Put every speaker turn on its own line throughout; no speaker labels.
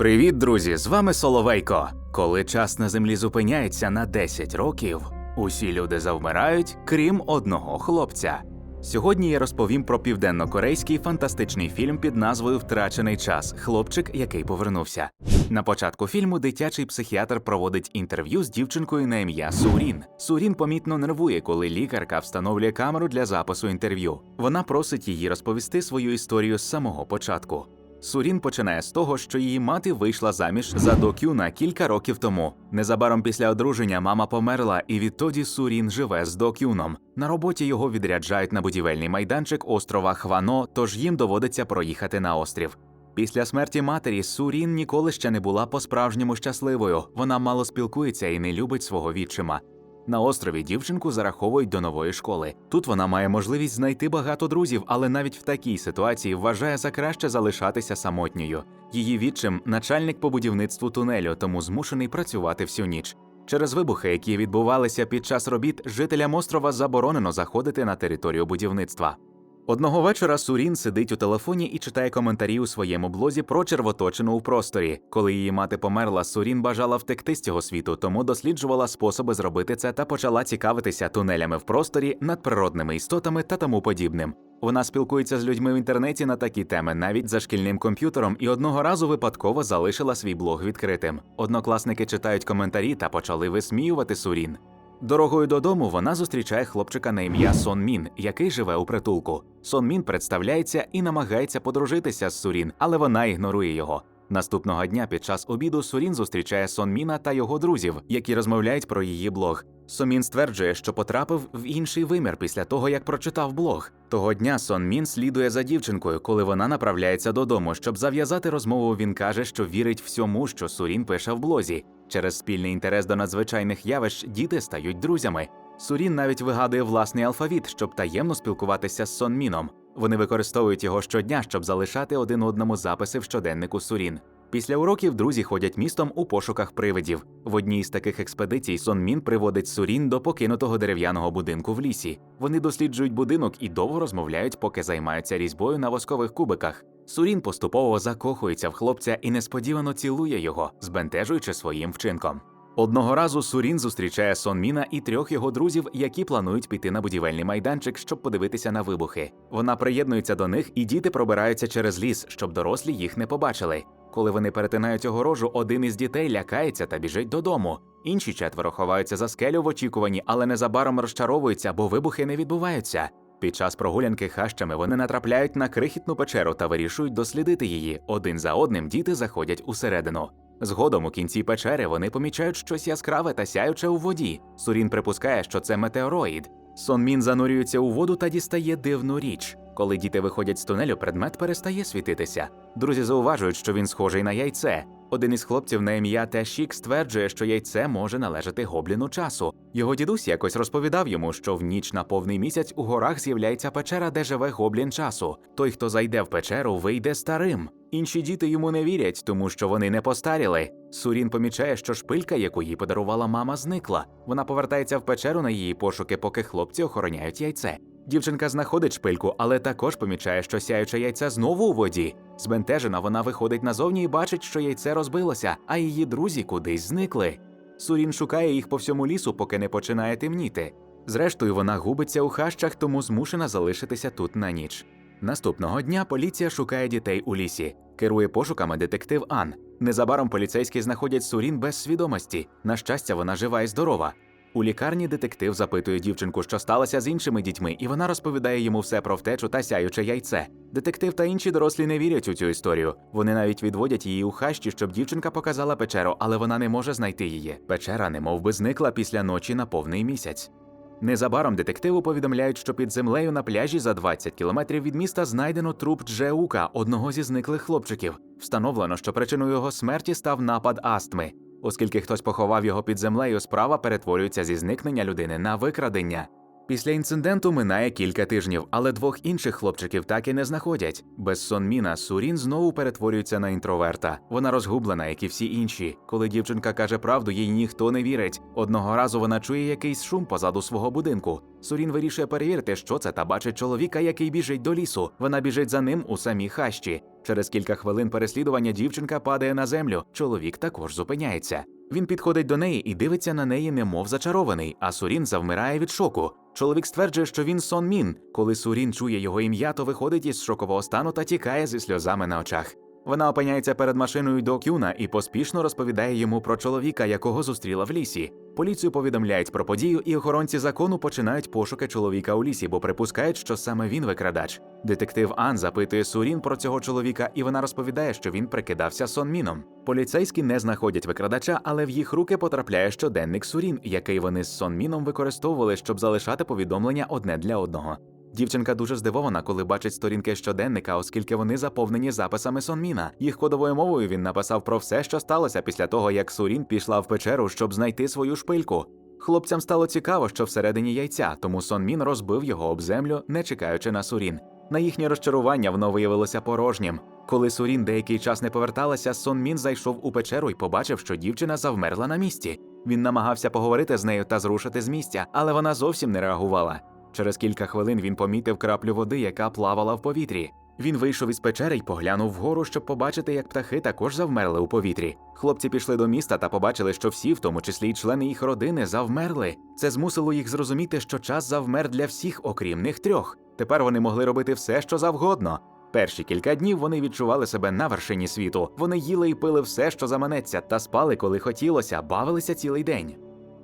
Привіт, друзі! З вами Соловейко. Коли час на землі зупиняється на 10 років, усі люди завмирають, крім одного хлопця. Сьогодні я розповім про південно-корейський фантастичний фільм під назвою Втрачений час хлопчик, який повернувся. На початку фільму дитячий психіатр проводить інтерв'ю з дівчинкою на ім'я Сурін. Сурін помітно нервує, коли лікарка встановлює камеру для запису інтерв'ю. Вона просить її розповісти свою історію з самого початку. Сурін починає з того, що її мати вийшла заміж за До Кюна кілька років тому. Незабаром після одруження мама померла, і відтоді Сурін живе з До Кюном. На роботі його відряджають на будівельний майданчик острова Хвано, тож їм доводиться проїхати на острів. Після смерті матері Сурін ніколи ще не була по-справжньому щасливою. Вона мало спілкується і не любить свого відчима. На острові дівчинку зараховують до нової школи. Тут вона має можливість знайти багато друзів, але навіть в такій ситуації вважає за краще залишатися самотньою. Її відчим начальник по будівництву тунелю, тому змушений працювати всю ніч. Через вибухи, які відбувалися під час робіт, жителям острова заборонено заходити на територію будівництва. Одного вечора Сурін сидить у телефоні і читає коментарі у своєму блозі про червоточину у просторі. Коли її мати померла, Сурін бажала втекти з цього світу, тому досліджувала способи зробити це та почала цікавитися тунелями в просторі, надприродними істотами та тому подібним. Вона спілкується з людьми в інтернеті на такі теми, навіть за шкільним комп'ютером, і одного разу випадково залишила свій блог відкритим. Однокласники читають коментарі та почали висміювати Сурін. Дорогою додому вона зустрічає хлопчика на ім'я Сон Мін, який живе у притулку. Сон Мін представляється і намагається подружитися з Сурін, але вона ігнорує його. Наступного дня під час обіду Сурін зустрічає Сон Міна та його друзів, які розмовляють про її блог. Сомін стверджує, що потрапив в інший вимір після того, як прочитав блог. Того дня Сон Мін слідує за дівчинкою, коли вона направляється додому. Щоб зав'язати розмову, він каже, що вірить всьому, що Сурін пише в блозі. Через спільний інтерес до надзвичайних явищ діти стають друзями. Сурін навіть вигадує власний алфавіт, щоб таємно спілкуватися з Сон Міном. Вони використовують його щодня, щоб залишати один одному записи в щоденнику Сурін. Після уроків друзі ходять містом у пошуках привидів. В одній з таких експедицій Сон Мін приводить Сурін до покинутого дерев'яного будинку в лісі. Вони досліджують будинок і довго розмовляють, поки займаються різьбою на воскових кубиках. Сурін поступово закохується в хлопця і несподівано цілує його, збентежуючи своїм вчинком. Одного разу Сурін зустрічає Сон Міна і трьох його друзів, які планують піти на будівельний майданчик, щоб подивитися на вибухи. Вона приєднується до них, і діти пробираються через ліс, щоб дорослі їх не побачили. Коли вони перетинають огорожу, один із дітей лякається та біжить додому. Інші четверо ховаються за скелю в очікуванні, але незабаром розчаровуються, бо вибухи не відбуваються. Під час прогулянки хащами вони натрапляють на крихітну печеру та вирішують дослідити її. Один за одним діти заходять усередину. Згодом у кінці печери вони помічають щось яскраве та сяюче у воді. Сурін припускає, що це метеороїд. Сон Мін занурюється у воду та дістає дивну річ. Коли діти виходять з тунелю, предмет перестає світитися. Друзі зауважують, що він схожий на яйце. Один із хлопців на ім'я Тешік стверджує, що яйце може належати гобліну часу. Його дідусь якось розповідав йому, що в ніч на повний місяць у горах з'являється печера, де живе гоблін часу. Той, хто зайде в печеру, вийде старим. Інші діти йому не вірять, тому що вони не постаріли. Сурін помічає, що шпилька, яку їй подарувала мама, зникла. Вона повертається в печеру на її пошуки, поки хлопці охороняють яйце. Дівчинка знаходить шпильку, але також помічає, що сяюче яйце знову у воді. Збентежена, вона виходить назовні і бачить, що яйце розбилося, а її друзі кудись зникли. Сурін шукає їх по всьому лісу, поки не починає темніти. Зрештою, вона губиться у хащах, тому змушена залишитися тут на ніч. Наступного дня поліція шукає дітей у лісі. Керує пошуками детектив Ан. Незабаром поліцейські знаходять Сурін без свідомості. На щастя, вона жива і здорова. У лікарні детектив запитує дівчинку, що сталося з іншими дітьми, і вона розповідає йому все про втечу та сяюче яйце. Детектив та інші дорослі не вірять у цю історію. Вони навіть відводять її у хащі, щоб дівчинка показала печеру, але вона не може знайти її. Печера немов би зникла після ночі на повний місяць. Незабаром детективу повідомляють, що під землею на пляжі за 20 кілометрів від міста знайдено труп Джеука, одного зі зниклих хлопчиків. Встановлено, що причиною його смерті став напад астми. Оскільки хтось поховав його під землею, справа перетворюється зі зникнення людини на викрадення. Після інциденту минає кілька тижнів, але двох інших хлопчиків так і не знаходять. Без Сонміна Сурін знову перетворюється на інтроверта. Вона розгублена, як і всі інші. Коли дівчинка каже правду, їй ніхто не вірить. Одного разу вона чує якийсь шум позаду свого будинку. Сурін вирішує перевірити, що це, та бачить чоловіка, який біжить до лісу. Вона біжить за ним у самій хащі. Через кілька хвилин переслідування дівчинка падає на землю. Чоловік також зупиняється. Він підходить до неї і дивиться на неї, немов зачарований, а Сурін завмирає від шоку. Чоловік стверджує, що він Сон Мін. Коли Сурін чує його ім'я, то виходить із шокового стану та тікає зі сльозами на очах. Вона опиняється перед машиною до Кюна і поспішно розповідає йому про чоловіка, якого зустріла в лісі. Поліцію повідомляють про подію, і охоронці закону починають пошуки чоловіка у лісі, бо припускають, що саме він викрадач. Детектив Ан запитує Сурін про цього чоловіка, і вона розповідає, що він прикидався Сонміном. Поліцейські не знаходять викрадача, але в їх руки потрапляє щоденник Сурін, який вони з Сонміном використовували, щоб залишати повідомлення одне для одного. Дівчинка дуже здивована, коли бачить сторінки щоденника, оскільки вони заповнені записами Сонміна. Їх кодовою мовою він написав про все, що сталося після того, як Сурін пішла в печеру, щоб знайти свою шпильку. Хлопцям стало цікаво, що всередині яйця, тому Сонмін розбив його об землю, не чекаючи на Сурін. На їхнє розчарування воно виявилося порожнім. Коли Сурін деякий час не поверталася, Сон Мін зайшов у печеру і побачив, що дівчина завмерла на місці. Він намагався поговорити з нею та зрушити з місця, але вона зовсім не реагувала. Через кілька хвилин він помітив краплю води, яка плавала в повітрі. Він вийшов із печери й поглянув вгору, щоб побачити, як птахи також завмерли у повітрі. Хлопці пішли до міста та побачили, що всі, в тому числі й члени їх родини, завмерли. Це змусило їх зрозуміти, що час завмер для всіх, окрім них трьох. Тепер вони могли робити все, що завгодно. Перші кілька днів вони відчували себе на вершині світу. Вони їли і пили все, що заманеться, та спали, коли хотілося, бавилися цілий день.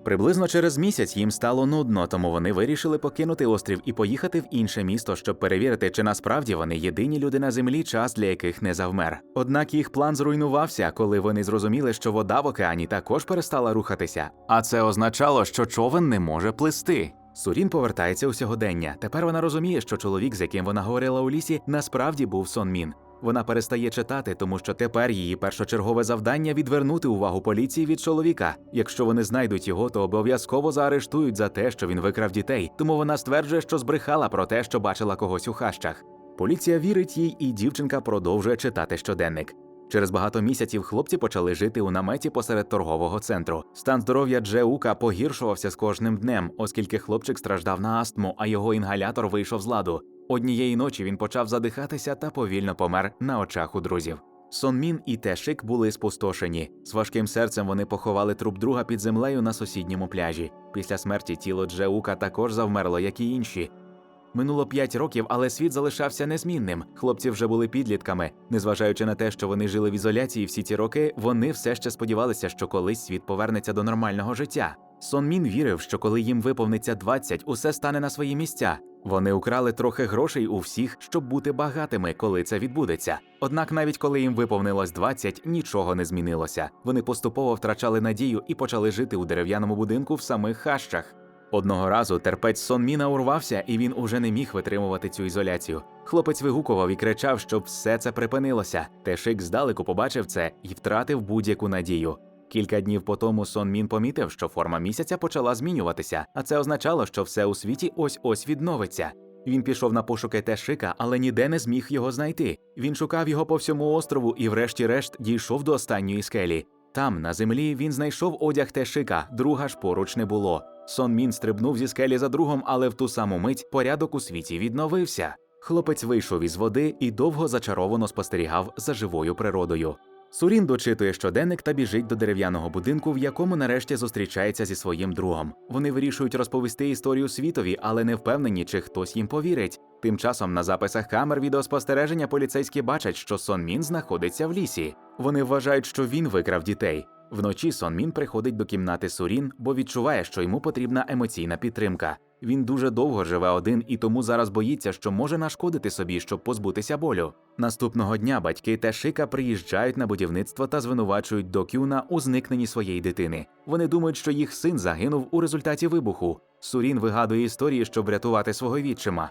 Приблизно через місяць їм стало нудно, тому вони вирішили покинути острів і поїхати в інше місто, щоб перевірити, чи насправді вони єдині люди на землі, час для яких не завмер. Однак їх план зруйнувався, коли вони зрозуміли, що вода в океані також перестала рухатися. А це означало, що човен не може плисти. Сурін повертається у сьогодення. Тепер вона розуміє, що чоловік, з яким вона говорила у лісі, насправді був Сон Мін. Вона перестає читати, тому що тепер її першочергове завдання відвернути увагу поліції від чоловіка. Якщо вони знайдуть його, то обов'язково заарештують за те, що він викрав дітей. Тому вона стверджує, що збрехала про те, що бачила когось у хащах. Поліція вірить їй, і дівчинка продовжує читати щоденник. Через багато місяців хлопці почали жити у наметі посеред торгового центру. Стан здоров'я Джеука погіршувався з кожним днем, оскільки хлопчик страждав на астму, а його інгалятор вийшов з ладу. Однієї ночі він почав задихатися та повільно помер на очах у друзів. Сон Мін і Тешик були спустошені. З важким серцем вони поховали труп друга під землею на сусідньому пляжі. Після смерті тіло Джеука також завмерло, як і інші. Минуло п'ять років, але світ залишався незмінним. Хлопці вже були підлітками. Незважаючи на те, що вони жили в ізоляції всі ці роки, вони все ще сподівалися, що колись світ повернеться до нормального життя. Сон Мін вірив, що коли їм виповниться 20, усе стане на свої місця. Вони украли трохи грошей у всіх, щоб бути багатими, коли це відбудеться. Однак, навіть коли їм виповнилось 20, нічого не змінилося. Вони поступово втрачали надію і почали жити у дерев'яному будинку в самих хащах. Одного разу терпець Сон Міна урвався, і він уже не міг витримувати цю ізоляцію. Хлопець вигукував і кричав, щоб все це припинилося. Тешик здалеку побачив це і втратив будь-яку надію. Кілька днів по тому Сон Мін помітив, що форма місяця почала змінюватися, а це означало, що все у світі ось ось відновиться. Він пішов на пошуки Тешика, але ніде не зміг його знайти. Він шукав його по всьому острову і, врешті-решт, дійшов до останньої скелі. Там, на землі, він знайшов одяг Тешика, друга ж поруч не було. Сон Мін стрибнув зі скелі за другом, але в ту саму мить порядок у світі відновився. Хлопець вийшов із води і довго зачаровано спостерігав за живою природою. Сурін дочитує щоденник та біжить до дерев'яного будинку, в якому нарешті зустрічається зі своїм другом. Вони вирішують розповісти історію світові, але не впевнені, чи хтось їм повірить. Тим часом на записах камер відеоспостереження поліцейські бачать, що Сон Мін знаходиться в лісі. Вони вважають, що він викрав дітей. Вночі Сон Мін приходить до кімнати Сурін, бо відчуває, що йому потрібна емоційна підтримка. Він дуже довго живе один і тому зараз боїться, що може нашкодити собі, щоб позбутися болю. Наступного дня батьки Тешика приїжджають на будівництво та звинувачують Докюна у зникненні своєї дитини. Вони думають, що їх син загинув у результаті вибуху. Сурін вигадує історії, щоб врятувати свого відчима.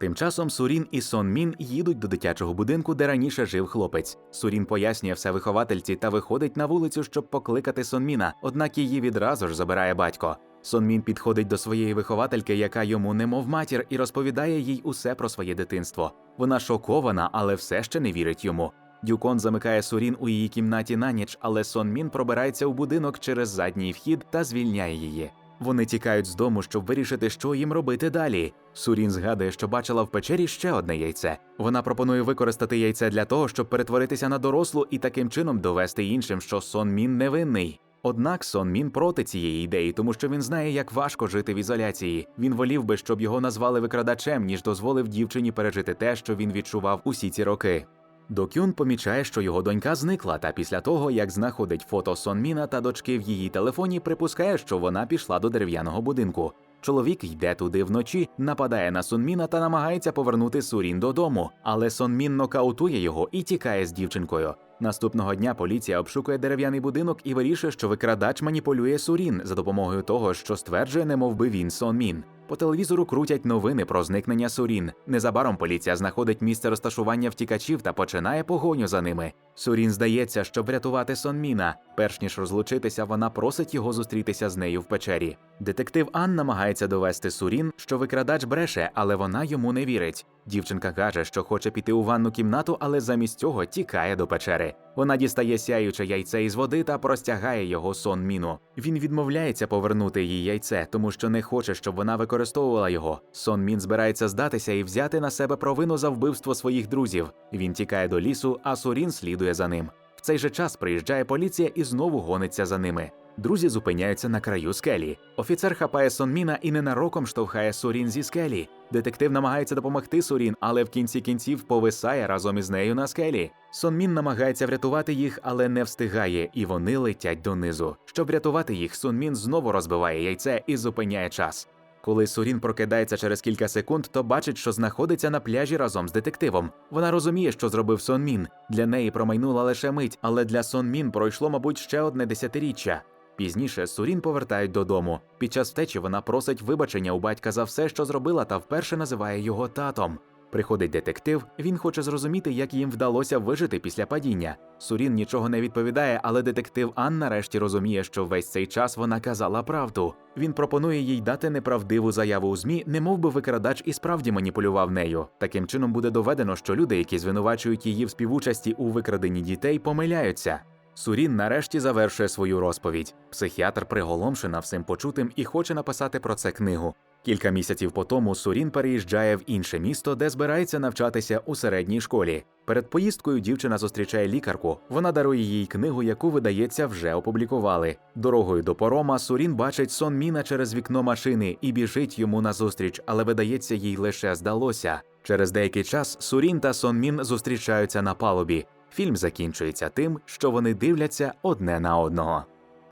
Тим часом Сурін і Сон Мін їдуть до дитячого будинку, де раніше жив хлопець. Сурін пояснює все виховательці та виходить на вулицю, щоб покликати Сон Міна, однак її відразу ж забирає батько. Сон Мін підходить до своєї виховательки, яка йому немов матір, і розповідає їй усе про своє дитинство. Вона шокована, але все ще не вірить йому. Дюкон замикає Сурін у її кімнаті на ніч, але Сон Мін пробирається у будинок через задній вхід та звільняє її. Вони тікають з дому, щоб вирішити, що їм робити далі. Сурін згадує, що бачила в печері ще одне яйце. Вона пропонує використати яйце для того, щоб перетворитися на дорослу і таким чином довести іншим, що Сон Мін невинний. Однак Сон Мін проти цієї ідеї, тому що він знає, як важко жити в ізоляції. Він волів би, щоб його назвали викрадачем, ніж дозволив дівчині пережити те, що він відчував усі ці роки. Докюн помічає, що його донька зникла, та після того, як знаходить фото Сонміна та дочки в її телефоні, припускає, що вона пішла до дерев'яного будинку. Чоловік йде туди вночі, нападає на Сонміна та намагається повернути Сурін додому, але Сонмін нокаутує його і тікає з дівчинкою. Наступного дня поліція обшукує дерев'яний будинок і вирішує, що викрадач маніпулює Сурін за допомогою того, що стверджує, немовби він Сонмін. По телевізору крутять новини про зникнення Сурін. Незабаром поліція знаходить місце розташування втікачів та починає погоню за ними. Сурін здається, щоб врятувати Сонміна. Перш ніж розлучитися, вона просить його зустрітися з нею в печері. Детектив Ан намагається довести Сурін, що викрадач бреше, але вона йому не вірить. Дівчинка каже, що хоче піти у ванну кімнату, але замість цього тікає до печери. Вона дістає сяюче яйце із води та простягає його сон міну. Він відмовляється повернути їй яйце, тому що не хоче, щоб вона використовувала його. Сон Мін збирається здатися і взяти на себе провину за вбивство своїх друзів. Він тікає до лісу, а Сурін слідує за ним. В цей же час приїжджає поліція і знову гониться за ними. Друзі зупиняються на краю скелі. Офіцер хапає Сонміна і ненароком штовхає Сурін зі скелі. Детектив намагається допомогти Сурін, але в кінці кінців повисає разом із нею на скелі. Сонмін намагається врятувати їх, але не встигає, і вони летять донизу. Щоб врятувати їх, Сонмін знову розбиває яйце і зупиняє час. Коли Сурін прокидається через кілька секунд, то бачить, що знаходиться на пляжі разом з детективом. Вона розуміє, що зробив Сон Мін. Для неї промайнула лише мить, але для Сон Мін пройшло, мабуть, ще одне десятиріччя. Пізніше Сурін повертають додому. Під час втечі вона просить вибачення у батька за все, що зробила, та вперше називає його татом. Приходить детектив, він хоче зрозуміти, як їм вдалося вижити після падіння. Сурін нічого не відповідає, але детектив Ан нарешті розуміє, що весь цей час вона казала правду. Він пропонує їй дати неправдиву заяву у ЗМІ, немов би викрадач і справді маніпулював нею. Таким чином буде доведено, що люди, які звинувачують її в співучасті у викраденні дітей, помиляються. Сурін нарешті завершує свою розповідь. Психіатр приголомшена всім почутим і хоче написати про це книгу. Кілька місяців по тому Сурін переїжджає в інше місто, де збирається навчатися у середній школі. Перед поїздкою дівчина зустрічає лікарку. Вона дарує їй книгу, яку, видається, вже опублікували. Дорогою до порома Сурін бачить сон Міна через вікно машини і біжить йому назустріч, але видається, їй лише здалося. Через деякий час Сурін та Сон Мін зустрічаються на палубі. Фільм закінчується тим, що вони дивляться одне на одного.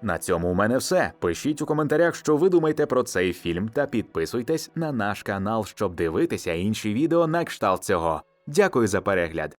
На цьому у мене все. Пишіть у коментарях, що ви думаєте про цей фільм, та підписуйтесь на наш канал, щоб дивитися інші відео на кшталт цього. Дякую за перегляд.